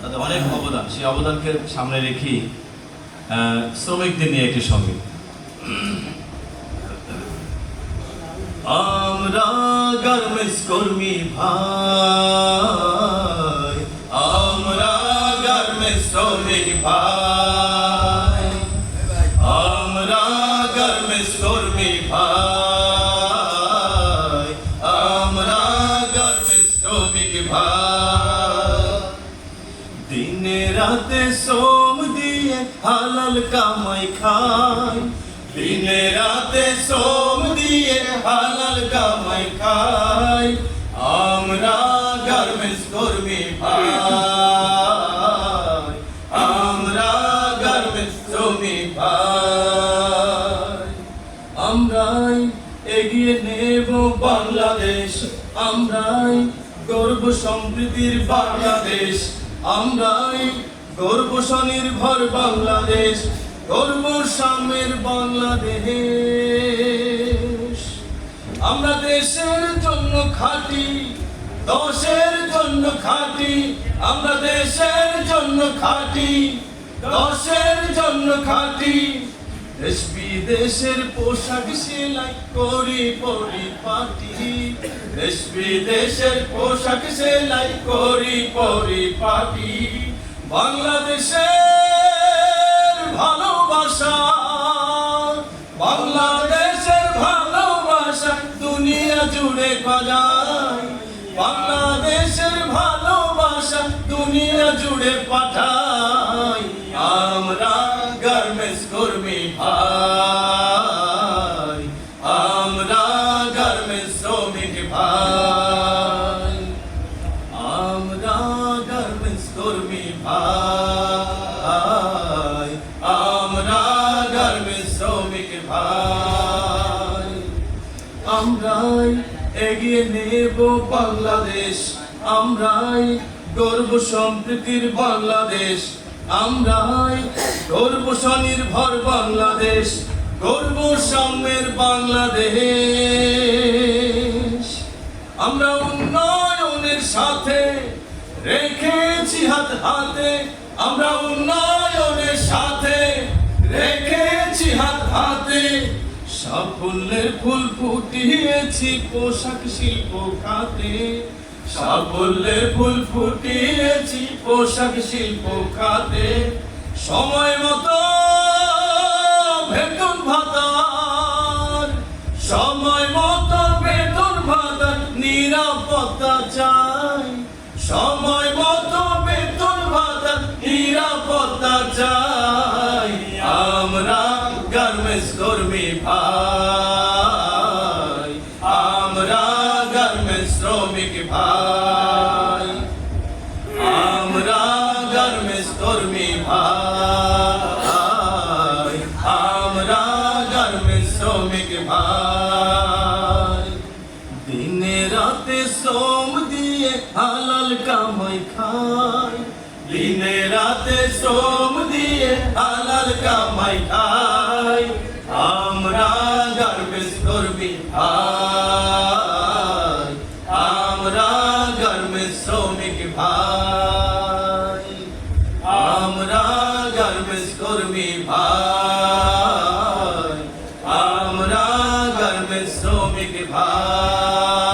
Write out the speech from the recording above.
তাদের অনেক অবদান। সেই অবদানকে সামনে রেখেই শ্রমিকদের নিয়ে একটি সংগীত আমরা গার্মেন্টস কর্মী ভাই, আমরা গার্মেন্টস শ্রমিক ভাই, আমরা গার্মেন্টস কর্মী ভাই। দিনে রাতে সোম দিয়ে হালাল কামাই খাই। দিনে রাতে সোম দিয়ে হালাল কামাই খাই। আমরা গার্মেন্টস কর্মী আমরাই এগিয়ে নেব বাংলাদেশ। আমরাই গর্ব সম্প্রীতির বাংলাদেশ। আমরাই গর্ব স্বনির্ভর বাংলাদেশ গর্ব সামের বাংলাদেশ। আমরা দেশের জন্য খাটি, দশের জন্য খাটি, আমরা দেশের জন্য খাটি, দশের জন্য খাটি। দেশ বিদেশের পোশাক সেলাই করি পরিপাটি দেশ বিদেশের পোশাক সেলাই করি পরিপাটি বাংলাদেশের ভালোবাসা বাংলাদেশের ভালোবাসা দুনিয়া জুড়ে বাজায় বাংলাদেশের ভালোবাসা দুনিয়া জুড়ে পাঠাই ভাই, আমরা গার্মেন্টস শ্রমিক ভাই। আমরাই এগিয়ে নেব বাংলাদেশ, আমরাই গর্ব সম্প্রীতির বাংলাদেশ, আমরাই গর্ব স্বনির্ভর বাংলাদেশ, গর্ব সাম্যের বাংলাদেশ। আমরা উন্নয়নের সাথে রেখেছি হাত হাতে, আমরা উন্নয়নের সাথে রেখেছি হাত। হাতে সাফল্যের ফুল ফুটিয়েছি পোশাক শিল্প খাতে। সাফল্যের ফুল ফুটিয়েছি পোশাক শিল্প খাতে। সময় মতো বেতন ভাতার। সময় মতো বেতন ভাতার নিরাপত্তা চাই। সময় মতো শ্রমিক ভাই আমরা গার্মেন্টস কর্মী ভাই আমরা গার্মেন্টস শ্রমিক ভাই দিনে রাতে শ্রম দিয়ে হালাল কামাই খাই দিনে রাতে শ্রম দিয়ে হালাল কামাই খাই আমরা গার্মেন্টস কর্মী ভাই আমরা গার্মেন্টস কর্মী ভাই। আমরা গার্মেন্টস শ্রমিক ভাই।